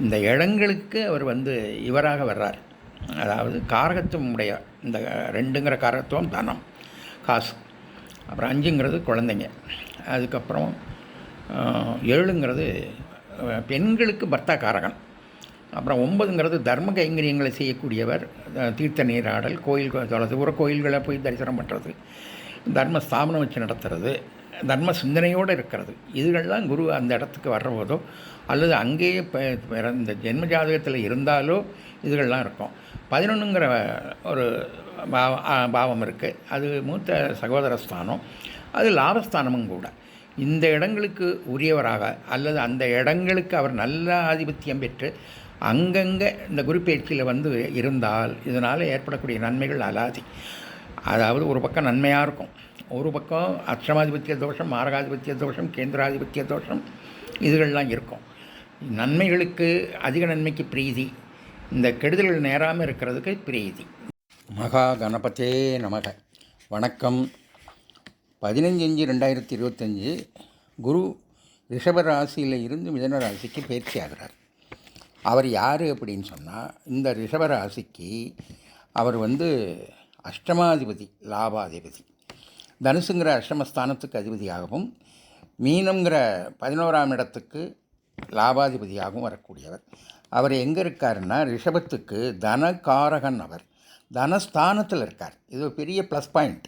இந்த இடங்களுக்கு அவர் வந்து இவராக வர்றார். அதாவது காரகத்துவம் உடைய இந்த ரெண்டுங்கிற காரகத்துவம் தனம் காசு. அப்புறம் அஞ்சுங்கிறது குழந்தைங்க. அதுக்கப்புறம் ஏழுங்கிறது பெண்களுக்கு பர்த்தா காரகன். அப்புறம் ஒன்பதுங்கிறது தர்ம கைங்கரியங்களை செய்யக்கூடியவர் தீர்த்த நீராடல் கோயில் தொலைது தூர கோயில்களை போய் தரிசனம் பண்ணுறது தர்ம ஸ்தாபனம் வச்சு நடத்துறது தர்ம சிந்தனையோடு இருக்கிறது. இதுகள்லாம் குரு அந்த இடத்துக்கு வர்றபோதோ அல்லது அங்கேயே இந்த ஜென்ம ஜாதகத்தில் இருந்தாலோ இதுகள்லாம் இருக்கும். பதினொன்றுங்கிற ஒரு பாவம் இருக்குது அது மூத்த சகோதர ஸ்தானம். அது லாபஸ்தானமும் கூட. இந்த இடங்களுக்கு உரியவராக அல்லது அந்த இடங்களுக்கு அவர் நல்ல ஆதிபத்தியம் பெற்று அங்கங்கே இந்த குரு பயிற்சியில் வந்து இருந்தால் இதனால் ஏற்படக்கூடிய நன்மைகள் அலாதி. அதாவது ஒரு பக்கம் நன்மையாக இருக்கும். ஒரு பக்கம் அஷ்டமாதிபத்திய தோஷம் மாரகாதிபத்திய தோஷம் கேந்திராதிபத்திய தோஷம் இதுகள்லாம் இருக்கும். நன்மைகளுக்கு அதிக நன்மைக்கு பிரீதி. இந்த கெடுதல்கள் நேராமல் இருக்கிறதுக்கு பிரீதி. மகா கணபதே நமக. வணக்கம். பதினஞ்சு அஞ்சு ரெண்டாயிரத்தி இருபத்தஞ்சு குரு ரிஷப ராசியில் இருந்து மிதன ராசிக்கு பயிற்சி ஆகிறார். அவர் யார் அப்படின்னு சொன்னால் இந்த ரிஷப ராசிக்கு அவர் வந்து அஷ்டமாதிபதி லாபாதிபதி. தனுசுங்கிற அஷ்டமஸ்தானத்துக்கு அதிபதியாகவும் மீனங்கிற பதினோராம் இடத்துக்கு லாபாதிபதியாகவும் வரக்கூடியவர். அவர் எங்கே இருக்காருன்னா ரிஷபத்துக்கு தனகாரகன் அவர். தனஸ்தானத்தில் இருக்கார். இது ஒரு பெரிய ப்ளஸ் பாயிண்ட்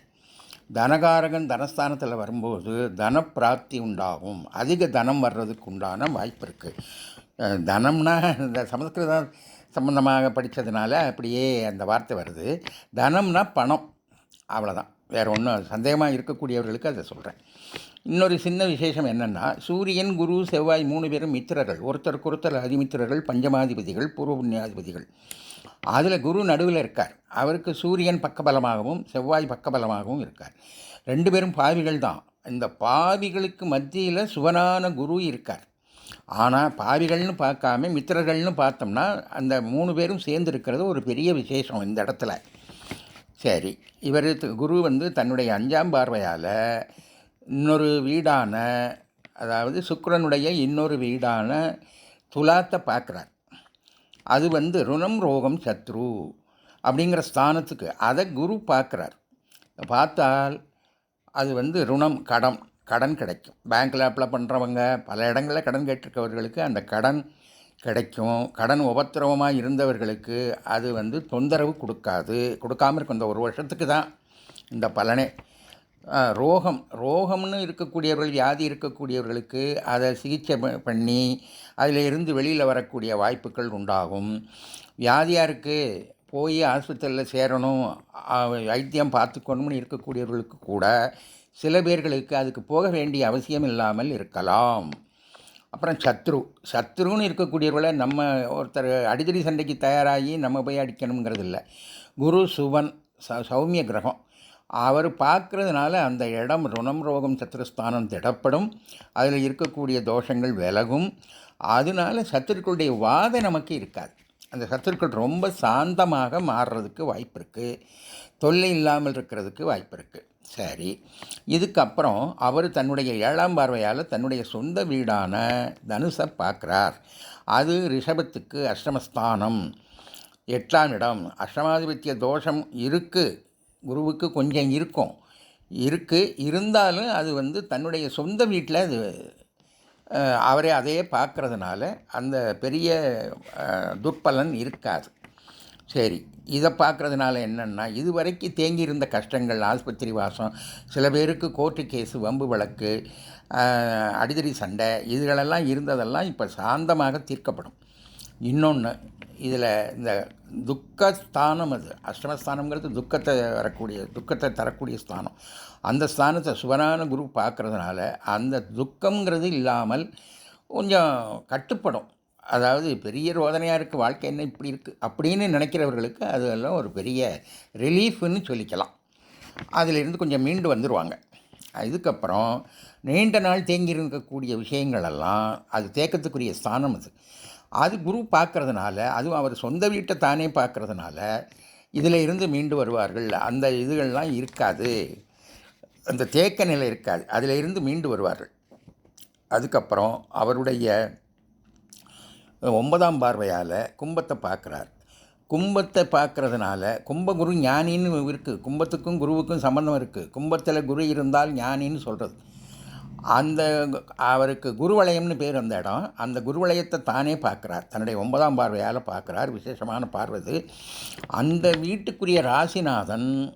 தனகாரகன் தனஸ்தானத்தில் வரும்போது தனப்பிராப்தி உண்டாகும். அதிக தனம் வர்றதுக்கு உண்டான வாய்ப்பு இருக்குது தனம்னா இந்த சமஸ்கிருதம் சம்மந்தமாக படித்ததுனால அப்படியே அந்த வார்த்தை வருது. தனம்னா பணம். அவ்வளோதான் வேறு ஒன்றும் சந்தேகமாக இருக்கக்கூடியவர்களுக்கு அதை சொல்கிறேன் இன்னொரு சின்ன விசேஷம் என்னென்னா சூரியன் குரு செவ்வாய் மூணு பேரும் மித்திரர்கள். ஒருத்தருக்கு ஒருத்தர் அதிமித்திரர்கள் பஞ்சமாதிபதிகள் பூர்வ புண்ணியாதிபதிகள் அதில் குரு நடுவில் இருக்கார். அவருக்கு சூரியன் பக்கபலமாகவும் செவ்வாய் பக்கபலமாகவும் இருக்கார். ரெண்டு பேரும் பாவிகள் தான். இந்த பாவிகளுக்கு மத்தியில் சுவனான குரு இருக்கார். ஆனால் பாவிகள்னு பார்க்காம மித்திரர்கள்னு பார்த்தோம்னா அந்த மூணு பேரும் சேர்ந்து இருக்கிறது ஒரு பெரிய விசேஷம் இந்த இடத்துல. சரி இவர் குரு வந்து தன்னுடைய அஞ்சாம் பார்வையால் இன்னொரு வீடான அதாவது சுக்கரனுடைய இன்னொரு வீடான துலாத்தை பார்க்குறார். அது வந்து ருணம் ரோகம் சத்ரு அப்படிங்கிற ஸ்தானத்துக்கு அதை குரு பார்க்குறார். பார்த்தால் அது வந்து ருணம் கடன் கடன் கிடைக்கும். பேங்க்கில் அப்ளை பண்ணுறவங்க பல இடங்களில் கடன் கேட்டிருக்கவர்களுக்கு அந்த கடன் கிடைக்கும். கடன் உபத்திரவமாக இருந்தவர்களுக்கு அது வந்து தொந்தரவு கொடுக்காது. கொடுக்காமல் இருக்கும் இந்த ஒரு வருஷத்துக்கு தான் இந்த பலனே. ரோகம். ரோகம்னு இருக்கக்கூடியவர்கள் வியாதி இருக்கக்கூடியவர்களுக்கு அதை சிகிச்சை பண்ணி அதில் இருந்து வெளியில் வரக்கூடிய வாய்ப்புகள் உண்டாகும். வியாதியாக இருக்குது போய் ஆஸ்பத்திரியில் சேரணும் வைத்தியம் பார்த்துக்கணும்னு இருக்கக்கூடியவர்களுக்கு கூட சில பேர்களுக்கு அதுக்கு போக வேண்டிய அவசியம் இல்லாமல் இருக்கலாம். அப்புறம் சத்ரு. சத்ருன்னு இருக்கக்கூடியவர்களை நம்ம ஒருத்தர் அடிதடி சண்டைக்கு தயாராகி நம்ம போய் அடிக்கணுங்கிறது இல்லை குரு சுவன் ச சௌமிய கிரகம். அவர் பார்க்கறதுனால அந்த இடம் ருணம் ரோகம் சத்ருஸ்தானம் திடப்படும். அதில் இருக்கக்கூடிய தோஷங்கள் விலகும். அதனால சத்துருக்களுடைய வாதை நமக்கு இருக்காது. அந்த சத்துருக்கள் ரொம்ப சாந்தமாக மாறுறதுக்கு வாய்ப்பு இருக்குது தொல்லை இல்லாமல் இருக்கிறதுக்கு வாய்ப்பு இருக்குது சரி. இதுக்கப்புறம் அவர் தன்னுடைய ஏழாம் பார்வையால் தன்னுடைய சொந்த வீடான தனுசை பார்க்குறார். அது ரிஷபத்துக்கு அஷ்டமஸ்தானம். எட்டாம் இடம். அஷ்டமாதிபத்திய தோஷம் இருக்குது குருவுக்கு கொஞ்சம் இருக்கும். இருக்குது இருந்தாலும் அது வந்து தன்னுடைய சொந்த வீட்டில் அது அவரை அவரே அதையே பார்க்கறதுனால அந்த பெரிய துர்பலன் இருக்காது. சரி இதை பார்க்குறதுனால என்னென்னா இது வரைக்கும் கஷ்டங்கள் ஆஸ்பத்திரி வாசம் சில பேருக்கு கோர்ட்டு கேஸு வம்பு வழக்கு அடிதடி சண்டை இதுகளெல்லாம் இருந்ததெல்லாம் இப்போ சாந்தமாக தீர்க்கப்படும். இன்னொன்று இதில் இந்த துக்கஸ்தானம் அது அஷ்டமஸ்தானங்கிறது துக்கத்தை வரக்கூடிய துக்கத்தை தரக்கூடிய ஸ்தானம். அந்த ஸ்தானத்தை சுவரான குரு பார்க்கறதுனால அந்த துக்கங்கிறது இல்லாமல் கொஞ்சம் கட்டுப்படும். அதாவது பெரிய ரோதனையாக இருக்குது வாழ்க்கை என்ன இப்படி இருக்குது அப்படின்னு நினைக்கிறவர்களுக்கு அதெல்லாம் ஒரு பெரிய ரிலீஃப்னு சொல்லிக்கலாம். அதிலிருந்து கொஞ்சம் மீண்டு வந்துடுவாங்க இதுக்கப்புறம் நீண்ட நாள் தேங்கி இருக்கக்கூடிய விஷயங்களெல்லாம் அது தேக்கத்துக்குரிய ஸ்தானம் அது. அது குரு பார்க்குறதுனால அதுவும் அவர் சொந்த வீட்டை தானே பார்க்கறதுனால இதில் இருந்து மீண்டு வருவார்கள். அந்த இதுகள்லாம் இருக்காது. அந்த தேக்க நிலை இருக்காது. அதில் இருந்து மீண்டு வருவார்கள். அதுக்கப்புறம் அவருடைய ஒன்பதாம் பார்வையால் கும்பத்தை பார்க்குறார். கும்பத்தை பார்க்குறதுனால கும்பகுரு ஞானின்னு இருக்குது கும்பத்துக்கும் குருவுக்கும் சம்மந்தம் இருக்குது கும்பத்தில் குரு இருந்தால் ஞானின்னு சொல்கிறது அந்த அவருக்கு குருவலயம்னு பேர் அந்த இடம். அந்த குருவலயத்தை தானே பார்க்குறார். தன்னுடைய ஒன்பதாம் பார்வையால் பார்க்குறார். விசேஷமான பார்வை அந்த வீட்டுக்குரிய ராசிநாதன்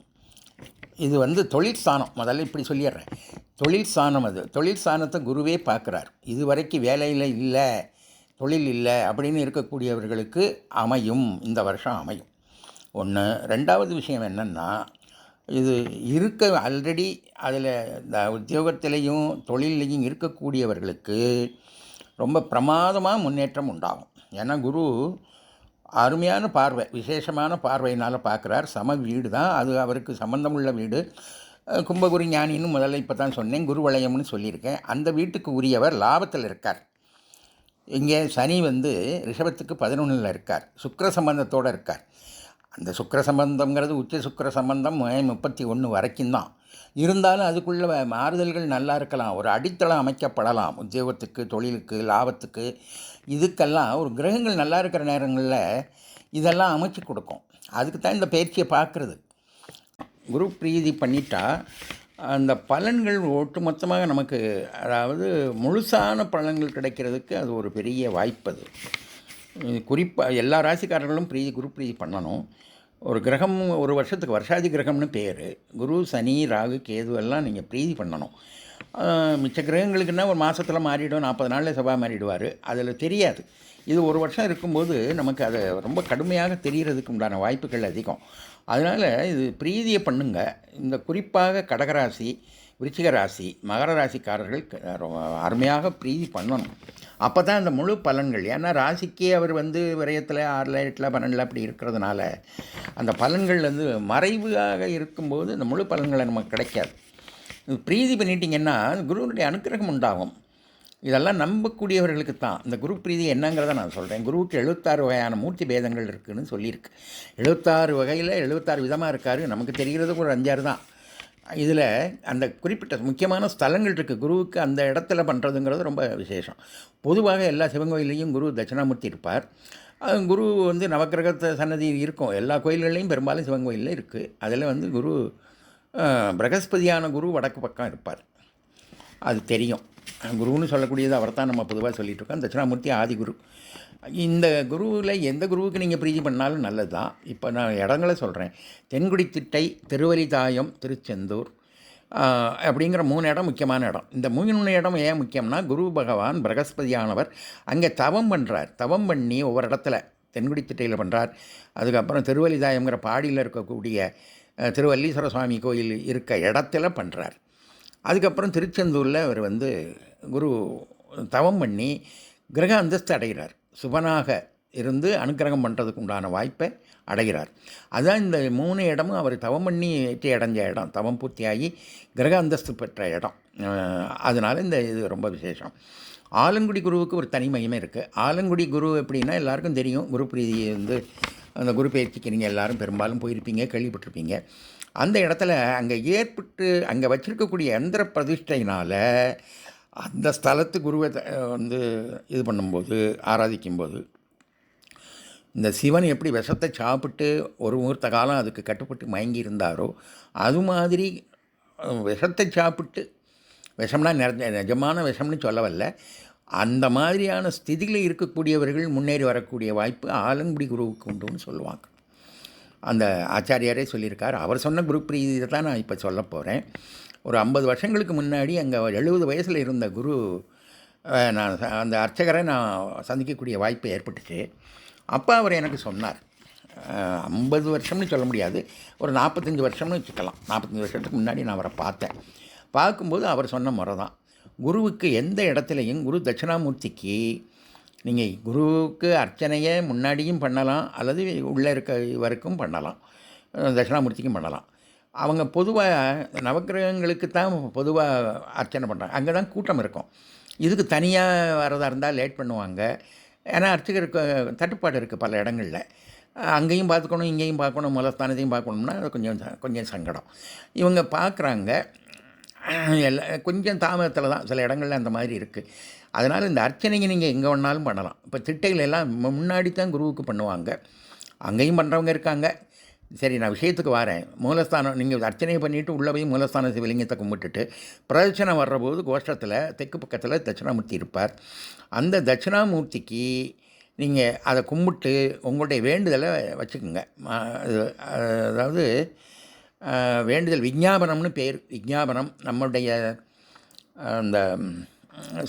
இது வந்து தொழில் ஸ்தானம் முதல்ல இப்படி சொல்லிடுறேன். தொழில் ஸ்தானம் அது. தொழில் ஸ்தானத்தை குருவே பார்க்குறார். இது வரைக்கும் வேலையில் இல்லை. தொழில் இல்லை அப்படின்னு இருக்கக்கூடியவர்களுக்கு அமையும். இந்த வருஷம் அமையும். ஒன்று ரெண்டாவது விஷயம் என்னென்னா இது இருக்க ஆல்ரெடி அதில் இந்த உத்தியோகத்திலையும் தொழிலையும் இருக்கக்கூடியவர்களுக்கு ரொம்ப பிரமாதமாக முன்னேற்றம் உண்டாகும். ஏன்னா குரு அருமையான பார்வை விசேஷமான பார்வையினால் பார்க்குறார். சம வீடு தான். அது அவருக்கு சம்பந்தமுள்ள வீடு. கும்பகுரு ஞானின்னு முதல்ல இப்போ தான் சொன்னேன் குருவளையம்னு சொல்லியிருக்கேன். அந்த வீட்டுக்கு உரியவர் லாபத்தில் இருக்கார். இங்கே சனி வந்து ரிஷபத்துக்கு பதினொன்றில் இருக்கார். சுக்கிர சம்பந்தத்தோடு இருக்கார். அந்த சுக்கிர சம்பந்தங்கிறது உச்ச சுக்கிர சம்பந்தம் முப்பத்தி ஒன்று வரைக்கும் தான். இருந்தாலும் அதுக்குள்ள மாறுதல்கள் நல்லா இருக்கலாம். ஒரு அடித்தளம் அமைக்கப்படலாம். உத்தியோகத்துக்கு தொழிலுக்கு லாபத்துக்கு. இதுக்கெல்லாம் ஒரு கிரகங்கள் நல்லா இருக்கிற நேரங்களில் இதெல்லாம் அமைச்சு கொடுக்கும். அதுக்கு தான் இந்த பயிற்சியை பார்க்குறது. குரு பிரீதி பண்ணிட்டா அந்த பலன்கள் ஒட்டுமொத்தமாக நமக்கு அதாவது முழுசான பலன்கள் கிடைக்கிறதுக்கு அது ஒரு பெரிய வாய்ப்பு அது. குறிப்பாக எல்லா ராசிக்காரர்களும் பிரீதி குரு பிரீதி பண்ணணும். ஒரு கிரகம் ஒரு வருஷத்துக்கு வருஷாதி கிரகம்னு பேர். குரு சனி ராகு கேது எல்லாம் நீங்கள் பிரீதி பண்ணணும். மிச்ச கிரகங்களுக்குன்னா ஒரு மாதத்தில் மாறிடும் நாற்பது நாளில் செவ்வாய் மாறிடுவார். அதில் தெரியாது. இது ஒரு வருஷம் இருக்கும்போது நமக்கு அது ரொம்ப கடுமையாக தெரிகிறதுக்கு உண்டான வாய்ப்புகள் அதிகம். அதனால் இது பிரீதியை பண்ணுங்க. இந்த குறிப்பாக கடகராசி விருச்சிக ராசி மகர ராசிக்காரர்கள் அருமையாக பிரீதி பண்ணணும். அப்போ தான் இந்த முழு பலன்கள். ஏன்னா ராசிக்கே அவர் வந்து விரயத்தில் ஆறில் எட்டில் பன்னெண்டில் அப்படி இருக்கிறதுனால அந்த பலன்கள் வந்து மறைவாக இருக்கும்போது அந்த முழு பலன்களை நமக்கு கிடைக்காது. பிரீதி பண்ணிட்டீங்கன்னா குருவினுடைய அனுக்கிரகம் உண்டாகும். இதெல்லாம் நம்பக்கூடியவர்களுக்கு தான் இந்த குரு பிரீதி என்னங்கிறத நான் சொல்கிறேன் குருவுக்கு எழுபத்தாறு வகையான மூர்த்தி பேதங்கள் இருக்குதுன்னு சொல்லியிருக்கு. எழுபத்தாறு வகையில் எழுபத்தாறு விதமாக இருக்கார். நமக்கு தெரிகிறது ஒரு அஞ்சாறு தான். இதில் அந்த குறிப்பிட்ட முக்கியமான ஸ்தலங்கள் இருக்குது குருவுக்கு அந்த இடத்துல பண்ணுறதுங்கிறது ரொம்ப விசேஷம். பொதுவாக எல்லா சிவன் கோயிலையும் குரு தட்சிணாமூர்த்தி இருப்பார். குரு வந்து நவக்கிரகத்தை சன்னதி இருக்கும். எல்லா கோயில்கள்லையும் பெரும்பாலும் சிவன் கோயிலில் இருக்குது அதில் வந்து குரு பிரகஸ்பதியான குரு வடக்கு பக்கம் இருப்பார். அது தெரியும். குருன்னு சொல்லக்கூடியது அவர் தான் நம்ம பொதுவாக சொல்லிகிட்ருக்கோம் இருக்கோம் தட்சிணாமூர்த்தி ஆதிகுரு. இந்த குருவில் எந்த குருவுக்கு நீங்கள் பிரீதி பண்ணாலும் நல்லது தான் இப்போ நான் இடங்களை சொல்கிறேன் தென்குடி திட்டை திருவலிதாயம் திருச்செந்தூர் அப்படிங்கிற மூணு இடம் முக்கியமான இடம். இந்த மூணு இடம் ஏன் முக்கியம்னா குரு பகவான் பிரகஸ்பதியானவர் அங்கே தவம் பண்ணுறார் தவம் பண்ணி ஒவ்வொரு இடத்துல தென்குடி திட்டையில் பண்ணுறார் அதுக்கப்புறம் திருவல்லிதாயம்ங்கிற பாடியில் இருக்கக்கூடிய திருவல்லீஸ்வர சுவாமி கோயில் இருக்க இடத்துல பண்ணுறார் அதுக்கப்புறம் திருச்செந்தூரில் அவர் வந்து குரு தவம் பண்ணி கிரக அந்தஸ்து அடைகிறார். சுபனாக இருந்து அனுக்கிரகம் பண்ணுறதுக்கு உண்டான வாய்ப்பை அடைகிறார். அதுதான் இந்த மூணு இடமும் அவர் தவம் பண்ணி ஏற்றி அடைஞ்ச இடம். தவம் பூர்த்தியாகி கிரக அந்தஸ்து பெற்ற இடம். அதனால் இந்த இது ரொம்ப விசேஷம். ஆலங்குடி குருவுக்கு ஒரு தனிமையுமே இருக்குது ஆலங்குடி குரு எப்படின்னா எல்லாருக்கும் தெரியும். குரு பிரீதி வந்து அந்த குரு பயிற்சிக்கு நீங்கள் எல்லாரும் பெரும்பாலும் போயிருப்பீங்க கேள்விப்பட்டிருப்பீங்க. அந்த இடத்துல அங்கே ஏற்பட்டு அங்கே வச்சுருக்கக்கூடிய எந்திர பிரதிஷ்டையினால் அந்த ஸ்தலத்து குருவை த- வந்து இது பண்ணும்போது ஆராதிக்கும்போது இந்த சிவன் எப்படி விஷத்தை சாப்பிட்டு ஒரு முகூர்த்த காலம் அதுக்கு கட்டுப்பட்டு மயங்கி இருந்தாரோ அது மாதிரி விஷத்தை சாப்பிட்டு விஷம்னா நிற நிஜமான விஷம்னு சொல்ல வரல அந்த மாதிரியான ஸ்திதியில் இருக்கக்கூடியவர்கள் முன்னேறி வரக்கூடிய வாய்ப்பு ஆலங்குடி குருவுக்கு உண்டுன்னு சொல்லுவாங்க. அந்த ஆச்சாரியாரே சொல்லியிருக்கார். அவர் சொன்ன குரு பிரீதியை தான் நான் இப்போ சொல்ல போகிறேன் ஒரு ஐம்பது வருஷங்களுக்கு முன்னாடி அங்கே எழுபது வயசில் இருந்த குரு நான் அந்த அர்ச்சகரை நான் சந்திக்கக்கூடிய வாய்ப்பு ஏற்பட்டுச்சு. அப்போ அவர் எனக்கு சொன்னார். ஐம்பது வருஷம்னு சொல்ல முடியாது. ஒரு நாற்பத்தஞ்சு வருஷம்னு வச்சுக்கலாம். நாற்பத்தஞ்சு வருஷத்துக்கு முன்னாடி நான் அவரை பார்த்தேன். பார்க்கும்போது அவர் சொன்ன முறை தான் குருவுக்கு எந்த இடத்துலையும் குரு தட்சிணாமூர்த்திக்கு நீங்கள் குருவுக்கு அர்ச்சனையை முன்னாடியும் பண்ணலாம் அல்லது உள்ளே இருக்க வரைக்கும் பண்ணலாம். தட்சிணாமூர்த்திக்கும் பண்ணலாம். அவங்க பொதுவாக நவக்கிரகங்களுக்கு தான் பொதுவாக அர்ச்சனை பண்ணுறாங்க அங்கே தான் கூட்டம் இருக்கும். இதுக்கு தனியாக வரதாக இருந்தால் லேட் பண்ணுவாங்க. ஏன்னா அர்ச்சகருக்கு தட்டுப்பாடு இருக்குது பல இடங்களில். அங்கேயும் பார்த்துக்கணும் இங்கேயும் பார்க்கணும் மூலஸ்தானத்தையும் பார்க்கணும்னா அது கொஞ்சம் கொஞ்சம் சங்கடம். இவங்க பார்க்குறாங்க. எல்லா கொஞ்சம் தாமதத்தில் தான் சில இடங்கள்ல அந்த மாதிரி இருக்குது அதனால் இந்த அர்ச்சனைங்க நீங்கள் எங்கே வேணாலும் பண்ணலாம். இப்போ திட்டைகள் எல்லாம் முன்னாடி தான் குருவுக்கு பண்ணுவாங்க. அங்கேயும் பண்ணுறவங்க இருக்காங்க. சரி நான் விஷயத்துக்கு வரேன். மூலஸ்தானம் நீங்கள் அர்ச்சனை பண்ணிவிட்டு உள்ளே போய் மூலஸ்தான சிவலிங்கத்தை கும்பிட்டுட்டு பிரதட்சணம் வர்றபோது கோஷ்டத்தில் தெற்கு பக்கத்தில் தட்சிணாமூர்த்தி இருப்பார். அந்த தட்சிணாமூர்த்திக்கு நீங்கள் அதை கும்பிட்டு உங்களுடைய வேண்டுதலை வச்சுக்கோங்க. அது- அதாவது வேண்டுதல் விஞ்ஞாபனம்னு பேர் விஞ்ஞாபனம் நம்முடைய அந்த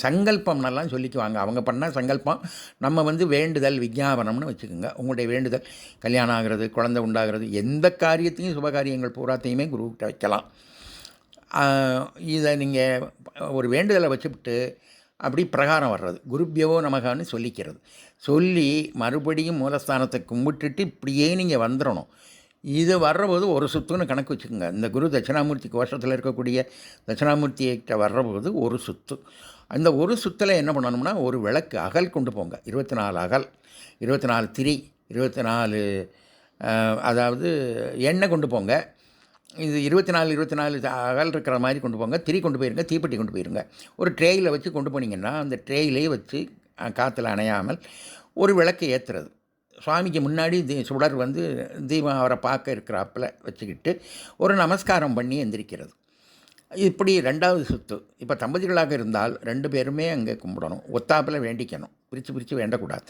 சங்கல்பம்னெல்லாம் சொல்லிக்குவாங்க. அவங்க பண்ணால் சங்கல்பம் நம்ம வந்து வேண்டுதல் விஞ்ஞாபனம்னு வச்சுக்கோங்க. உங்களுடைய வேண்டுதல் கல்யாணம் ஆகிறது குழந்தை உண்டாகிறது எந்த காரியத்தையும் சுபகாரியங்கள் பூராத்தையுமே குருக்கிட்ட வைக்கலாம். இதை நீங்கள் ஒரு வேண்டுதலை வச்சுவிட்டு அப்படி பிரகாரம் வர்றது. குருப்பியவோ நமகான்னு சொல்லிக்கிறது. சொல்லி மறுபடியும் மூலஸ்தானத்தை கும்பிட்டுட்டு இப்படியே நீங்கள் வந்துடணும் இது வர்றபோது ஒரு சுத்துன்னு கணக்கு வச்சுக்கோங்க. இந்த குரு தட்சிணாமூர்த்தி கோஷத்தில் இருக்கக்கூடிய தட்சிணாமூர்த்திகிட்ட வர்றபோது ஒரு சுத்து. அந்த ஒரு சுத்தில் என்ன பண்ணணும்னா ஒரு விளக்கு அகல் கொண்டு போங்க. இருபத்தி நாலு அகல் இருபத்தி நாலு திரி இருபத்தி நாலு அதாவது எண்ணெய் கொண்டு போங்க. இது இருபத்தி நாலு இருபத்தி நாலு அகல் இருக்கிற மாதிரி கொண்டு போங்க. திரி கொண்டு போயிருங்க தீப்பெட்டி கொண்டு போயிருங்க. ஒரு ட்ரேயில் வச்சு கொண்டு போனீங்கன்னா அந்த ட்ரேயிலே வச்சு காற்றுல அணையாமல் ஒரு விளக்கு ஏற்றுறது சுவாமிக்கு முன்னாடி தி சுடர் வந்து தீபம் அவரை பார்க்க இருக்கிறாப்புல வச்சுக்கிட்டு ஒரு நமஸ்காரம் பண்ணி எந்திரிக்கிறது. இப்படி ரெண்டாவது சுத்து. இப்போ தம்பதிகளாக இருந்தால் ரெண்டு பேருமே அங்கே கும்பிடணும். ஒத்தாப்பில் வேண்டிக்கணும். பிரித்து பிரித்து வேண்டக்கூடாது.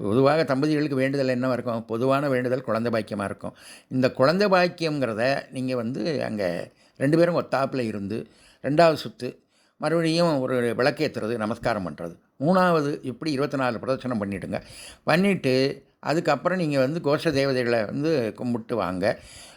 பொதுவாக தம்பதிகளுக்கு வேண்டுதல் என்ன இருக்கும்? பொதுவான வேண்டுதல் குழந்தை பாக்கியமாக இருக்கும். இந்த குழந்தை பாக்கியங்கிறத நீங்கள் வந்து அங்கே ரெண்டு பேரும் ஒத்தாப்பில் இருந்து ரெண்டாவது சொத்து மறுபடியும் ஒரு விளக்கேற்றுறது நமஸ்காரம் பண்ணுறது மூணாவது இப்படி இருபத்தி நாலு பிரதட்சணம் பண்ணிவிடுங்க பண்ணிவிட்டு அதுக்கப்புறம் நீங்கள் வந்து கோஷ தேவதைகளை வந்து கும்பிட்டு வாங்க.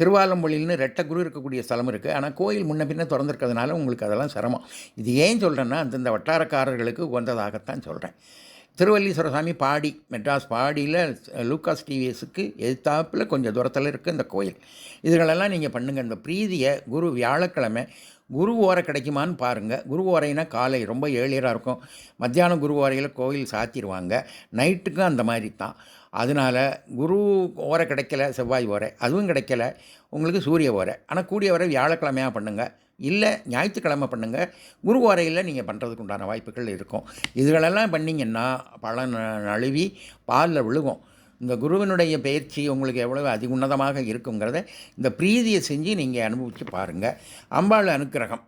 திருவாலம்பள்ளின்னு ரெட்ட குரு இருக்கக்கூடிய ஸ்தலம் இருக்குது ஆனால் கோயில் முன்ன பின்ன திறந்திருக்கிறதுனால உங்களுக்கு அதெல்லாம் சிரமம். இது ஏன் சொல்கிறேன்னா அந்தந்த வட்டாரக்காரர்களுக்கு உகந்ததாகத்தான் சொல்கிறேன் திருவல்லீஸ்வர சாமி பாடி மெட்ராஸ் பாடியில் லூக்காஸ் டிவிஎஸ்க்கு எதிர்த்தாப்பில் கொஞ்சம் தூரத்தில் இருக்குது இந்த கோயில். இதுகளெல்லாம் நீங்கள் பண்ணுங்கள் இந்த பிரீதியை குரு வியாழக்கிழமை குரு ஓரை கிடைக்குமான்னு பாருங்கள் குரு ஓரைனா காலை ரொம்ப ஏழியராக இருக்கும். மத்தியானம் குரு ஓரையில் கோயில் சாத்திடுவாங்க நைட்டுக்கும் அந்த மாதிரி தான். அதனால் குரு ஓரை கிடைக்கல செவ்வாய் ஓரை. அதுவும் கிடைக்கல. உங்களுக்கு சூரிய ஓரை. ஆனால் கூடிய வரை வியாழக்கிழமையாக பண்ணுங்கள் இல்லை ஞாயிற்றுக்கிழமை பண்ணுங்கள் குரு ஓரையில் நீங்கள் பண்ணுறதுக்கு உண்டான வாய்ப்புகள் இருக்கும். இதுகளெல்லாம் பண்ணிங்கன்னா பழம் நழுவி பாலில் விழுகும். இந்த குருவினுடைய பயிற்சி உங்களுக்கு எவ்வளவு அதிகுன்னதமாக இருக்குங்கிறத இந்த பிரீதியை செஞ்சு நீங்கள் அனுபவித்து பாருங்கள் அம்பாள் அனுக்கிரகம்.